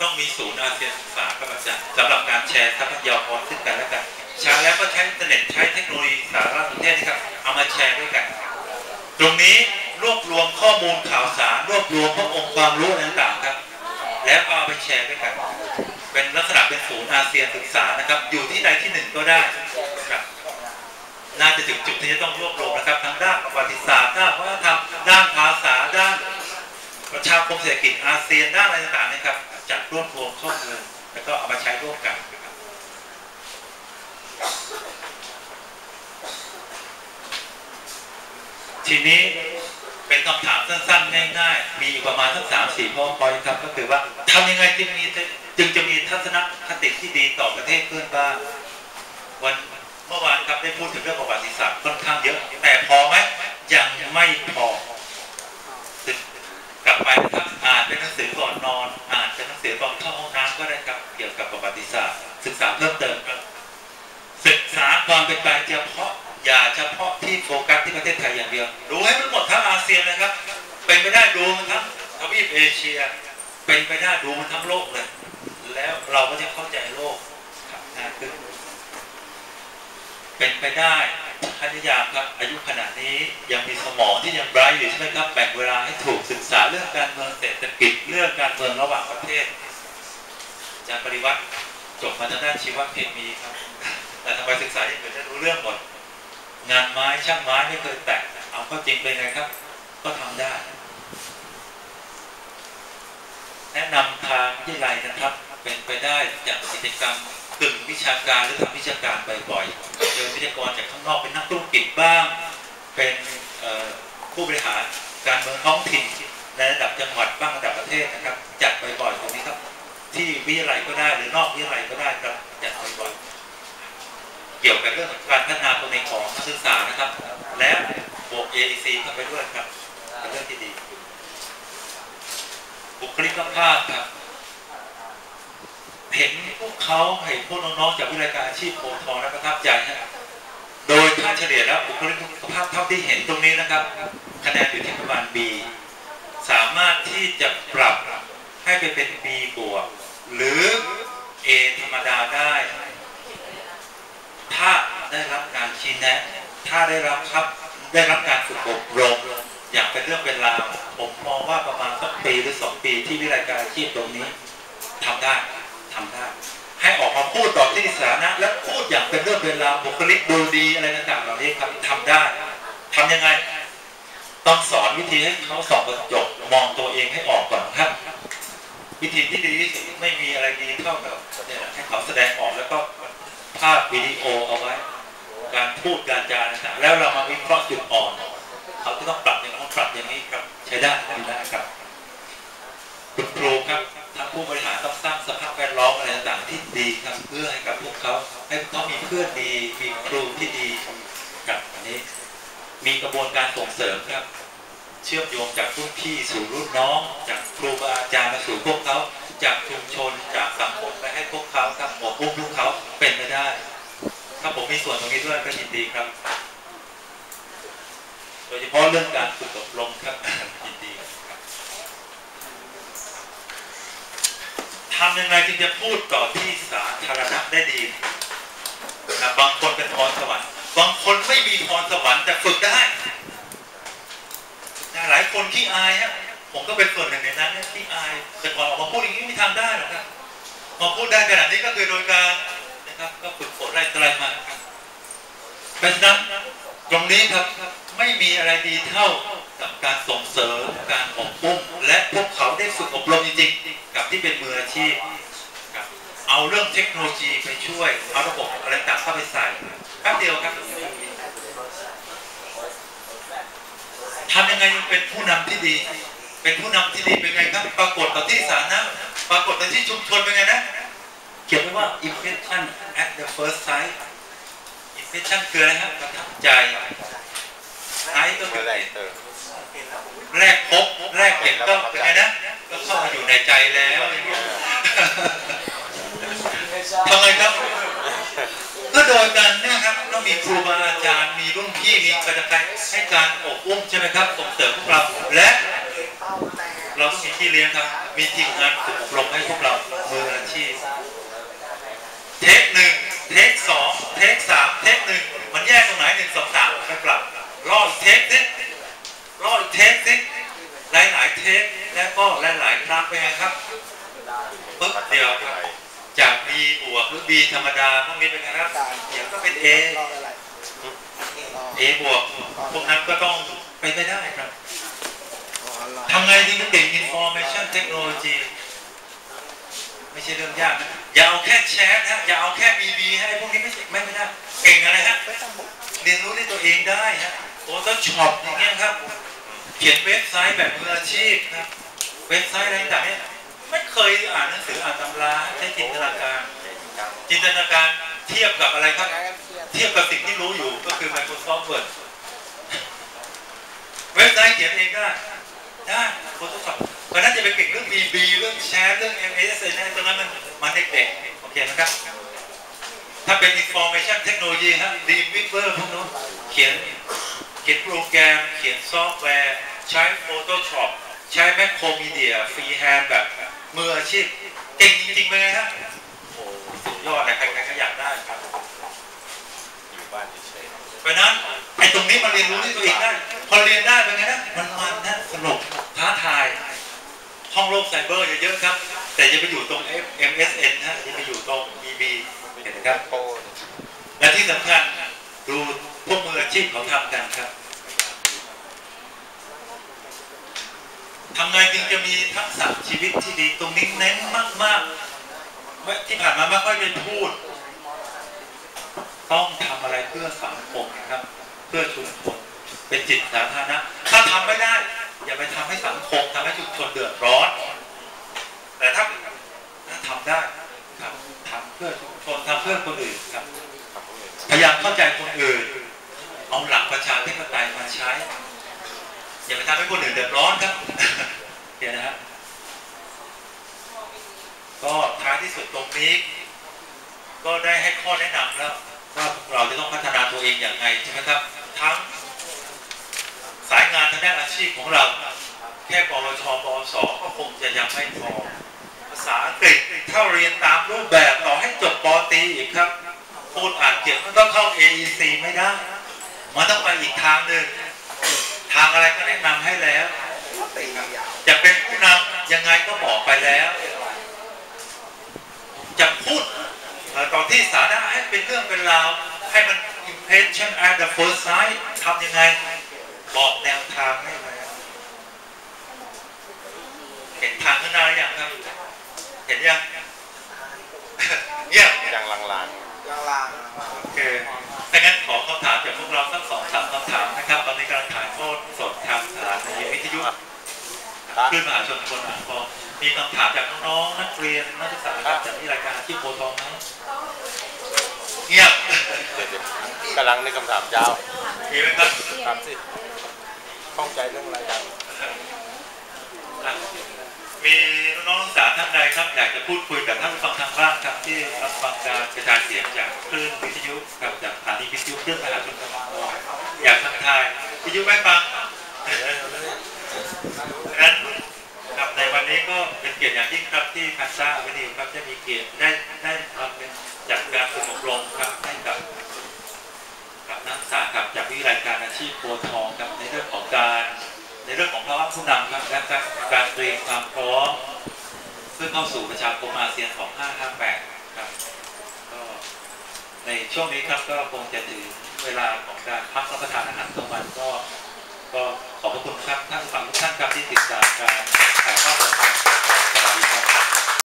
ต้องมีศูนย์อาเซียนศึกษาครับอาจารย์สำหรับการแชร์ทรัพยากรซึ่งกันและกันใช้แล้วก็ใช้อินเทอร์เน็ตใช้เทคโนโลยีสารสนเทศนี่ครับเอามาแชร์ด้วยกัน ตรงนี้รวบรวมข้อมูลข่าวสารรวบรวมพวกองค์ความรู้อะไรต่างๆครับ แล้วเอาไปแชร์ด้วยกัน เป็นลักษณะเป็นศูนย์อาเซียนศึกษานะครับ อยู่ที่ใดที่หนึ่งก็ได้ครับน่าจะถึงจุดที่จะต้องรวบรวมนะครับทั้งด้านประวัติศาสตร์ด้านวัฒนธรรมด้านภาษาด้านประชาคมเศรษฐกิจอาเซียนด้านอะไรต่างๆนะครับ จัดรวบรวมข้อมูลแล้วก็เอามาใช้ร่วมกันทีนี้เป็นคำถามสั้นๆง่ายๆมีอยู่ประมาณทั้งสามสี่ข้อพอยครับ ก็คือว่าทำยังไงจึงมีจึงจะมีทัศนคติที่ดีต่อประเทศเพื่อนบ้านวันเมื่อวานครับได้พูดถึงเรื่องประวัติ เป็นไปได้ดูมันทั้งโลกเลย แล้วเราก็จะเข้าใจโลกครับง่ายขึ้นเป็นไปได้พยายามครับ อายุขนาดนี้ยังมีสมองที่ยังไบรท์อยู่ใช่ไหมครับแบ่งเวลาให้ถูกศึกษาเรื่องการเมืองเศรษฐกิจเรื่องการเมืองระหว่างประเทศจารย์ปริวัติจบมาทางด้านชีวเคมีครับ แต่ทำไมศึกษาอย่างอื่นจะรู้เรื่องหมด งานไม้ช่างไม้ไม่เคยแตะเอาข้าจริงเป็นไงครับ ก็ทำได้ แนะนำทางวิทยาลัยนะครับ เป็นไปได้จากกิจกรรมกึ่งวิชาการหรือทำวิชาการบ่อยๆเจอวิทยากรจากข้างนอกเป็นนักธุรกิจบ้าง เป็นผู้บริหารการเมืองท้องถิ่นในระดับจังหวัดบ้างระดับประเทศนะครับ จัดบ่อยๆตรงนี้ครับ ที่วิทยาลัยก็ได้หรือนอกวิทยาลัยก็ได้ครับจัดบ่อยๆเกี่ยวกับเรื่องการพัฒนาตัวเองของนักศึกษานะครับ และบวก AEC เข้าไปด้วยครับเป็นเรื่องที่ดี บุคลิกภาพครับ เห็นพวกเขาเห็นพวกน้องๆจากวิทยาการอาชีพโพทองและประทับใจฮะโดยค่าเฉลี่ยแล้วบุคลิกภาพเท่าที่เห็นตรงนี้นะครับ คะแนนอยู่ที่ประมาณ B สามารถที่จะปรับให้ไปเป็น B บวกหรือ A ธรรมดาได้ ถ้าได้รับการชี้แนะ ถ้าได้รับครับได้รับการฝึกอบรม อย่างเป็นเรื่องเป็นราวผมมองว่าประมาณสักปีหรือสองปีที่วิทยาการอาชีพตรงนี้ทำได้ทำได้ ให้ออกมาพูดต่อที่สาธารณะและพูดอย่างเป็นเรื่องเป็นราวบุคลิกดูดีอะไรต่างๆเหล่านี้ครับทำได้ทำยังไง ต้องสอนวิธีให้เขาสองกระจกมองตัวเองให้ออกก่อนครับ วิธีที่ดีที่สุดไม่มีอะไรดีเท่ากับเนี่ยให้เขาแสดงออกแล้วก็ภาพวิดีโอเอาไว้ การพูดการจาต่างๆแล้วเรามาวิเคราะห์จุดอ่อน ปรับอย่างนี้ครับใช้ได้ใช้ได้ครับคุณครูครับทางผู้บริหารต้องสร้างสภาพแวดล้อมอะไรต่างๆที่ดีครับเพื่อให้กับพวกเขาให้พวกเขามีเพื่อนดีมีครูที่ดีกับอันนี้ มีกระบวนการส่งเสริมครับ เชื่อมโยงจากรุ่นพี่สู่รุ่นน้อง จากครูบาอาจารย์มาสู่พวกเขาจากชุมชนจากสังคมไปให้พวกเขาครับอบอุ้มพวกเขาเป็นไปได้ถ้าผมมีส่วนตรงนี้ด้วยก็ยินดีครับ โดยเฉพาะเรื่องการฝึกอบรมครับ ยินดีครับ ยังไงจึงจะพูดต่อที่สาธารณะได้ดีนะบางคนเป็นพรสวรรค์ บางคนไม่มีพรสวรรค์แต่ฝึกได้นะหลายคนที่อายฮะผมก็เป็นส่วนหนึ่งในนั้นที่อายแต่ก่อนออกมาพูดอย่างนี้ไม่ทำได้หรอกครับมาพูดได้ขนาดนี้ก็คือโดยการนะครับก็ฝึกฝนอะไรต่ออะไรมาครับเพราะฉะนั้นตรงนี้ครับไม่มีอะไรดีเท่า กับการส่งเสริมการอบอุ้มและพวกเขาได้ฝึกอบรมจริงๆ กับที่เป็นมืออาชีพ เอาเรื่องเทคโนโลยีไปช่วย เอาระบบอะไรต่างเข้าไปใส่แป๊บเดียวครับทำยังไงเป็นผู้นำที่ดี เป็นผู้นำที่ดีเป็นไงครับ ปรากฏต่อที่สาธารณะปรากฏในที่ชุมชนเป็นไงนะเขียนไว้ว่า impression at the first sight impression คืออะไรครับประทับใจ ก็คืออะไรเติมแรกพบแรกเห็นก็เป็นไงนะก็เข้ามาอยู่ในใจแล้วอย่างเงี้ยทำไมครับ ก็โดยการเนี่ยครับต้องมีครูบาอาจารย์มีรุ่นพี่มีกระจายให้การอบอุ้มใช่ไหมครับส่งเสริมพวกเราและ เราต้องมีที่เลี้ยงครับ มีทีม และก็หลายๆครั้งไปนะครับปึ๊บเดียวจาก B บวกหรือ B ธรรมดาพวกนี้เป็นไงครับเดี๋ยวก็เป็น A A บวกพวกนั้นก็ต้องไปไม่ได้ครับทำไงถึงเก่ง Information Technology ไม่ใช่เรื่องยากอย่าเอาแค่แชทนะอย่าเอาแค่ BB ให้พวกนี้ไม่ไม่ได้เก่งอะไรครับเรียนรู้ด้วยตัวเองได้ฮะโฟโต้ช็อปอย่างเงี้ยครับ เขียนเว็บไซต์แบบมืออาชีพนะ เว็บไซต์อะไรต่างๆเนี่ยไม่เคยอ่านหนังสืออ่านตำราใช้จินตนาการ จินตนาการเทียบกับอะไรครับงานกันเครียดเทียบกับสิ่งที่รู้อยู่ก็คือ Microsoft Word เว็บไซต์เขียนเองได้ได้โฟโต้ช็อปเพราะฉะนั้นจะไปเก่งเรื่อง BB เรื่องแชร์เรื่อง MS อะไรนะตรงนั้นมันมันเด็กๆโอเคนะครับ ถ้าเป็น information technology ฮะ Dream Weaver พวกนู้นเขียนเขียนโปรแกรม เขียนซอฟต์แวร์ ใช้ Photoshop ใช้ Macromedia Freehand แบบมืออาชีพเก่งจริงๆเลยฮะโอ้โหสุดยอดเลยใครๆก็อยากได้ครับอยู่บ้านเฉยเพราะฉะนั้นไอ้ตรงนี้มาเรียนรู้ด้วยตัวเองได้พอเรียนได้เป็นไงนะมันมันนะสนุกท้าทายห้องโลกไซเบอร์เยอะๆครับ แต่จะไปอยู่ตรง MSN นะจะไปอยู่ตรง BB เห็นไหมครับโป้และที่สำคัญดูพวกมืออาชีพเขาทำกันครับ ทำไงจึงจะมีทักษะชีวิตที่ดีตรงนี้เน้นมากๆที่ผ่านมาไม่ค่อยได้พูด ต้องทำอะไรเพื่อสังคมนะครับ เพื่อชุมชนเป็นจิตสาธารณะถ้าทำไม่ได้ อย่าไปทำให้สังคมทำให้ชุมชนเดือดร้อน แต่ถ้าถ้าทำได้ครับทำเพื่อชุมชนทำเพื่อคนอื่นครับ พยายามเข้าใจคนอื่น เอาหลักประชาธิปไตยมาใช้ อย่าไปทำให้คนอื่นเดือดร้อนครับ เดี๋ยวนะฮะ ก็ท้ายที่สุดตรงนี้ ก็ได้ให้ข้อแนะนำแล้วว่าเราจะต้องพัฒนาตัวเองอย่างไรใช่ไหมครับ ทั้งสายงานทางด้านอาชีพของเรา แค่ปวชปวสก็คงจะยังไม่พอภาษาอังกฤษถ้าเรียนตามรูปแบบต่อให้จบปตีอีกครับพูดอ่านเขียนมันก็เข้า AEC ไม่ได้ มันต้องไปอีกทางหนึ่งทางอะไรก็แนะนำให้แล้วตียาวจะเป็นผู้นำยังไงก็บอกไปแล้ว จะพูดเอ่อต่อที่สาธารณะให้เป็นเรื่องเป็นราว ให้มัน impression at the first sight ทำยังไง บอกแนวทางให้แล้วเห็นทางข้างหน้าหรือยังครับเห็นยังเงียบยังลางลางลางโอเคถ้างั้นขอคำถามจากพวกเราสักสองสามคำถามนะครับ ตอนนี้กำลังถ่ายทอดสดทางสถานีวิทยุๆครับคลื่นมหาชนคนอ่างทอง มีคำถามจากน้องๆนักเรียนนักศึกษาครับจากที่รายการที่โพธิ์ทองไหมเงียบเดี๋ยวๆกำลังในคำถามยาวมีไหมครับถามสิข้องใจเรื่องอะไรกันอะมีน้องๆนักศึกษาท่านใดครับอยากจะพูดคุยกับท่านผู้ฟังทางบ้านครับที่รับฟังการกระจายเสียงจากคลื่นวิทยุกับจากสถานีวิทยุคลื่นมหาชนคนอ่างทองอยากทักทายวิทยุไม่ฟังดังนั้นครับในวันนี้ ก็เป็นเกียรติอย่างยิ่งครับที่พันซ่าวินิวครับจะมีเกียรติได้ได้มาเป็นจัดการฝึกอบรมครับให้กับกับนักศึกษาครับจากวิทยายการอาชีพโพทองครับในเรื่องของการ ในเรื่องของภาวะผู้นำครับและการการเตรียมความพร้อมเพื่อเข้าสู่ประชาคมอาเซียน 2558 ครับก็ในช่วงนี้ครับก็คงจะถึงเวลาของการพักรับประทานอาหารกลางวันก็ก็ขอบพระคุณครับท่านฟังทุกท่านครับที่ติดตามการ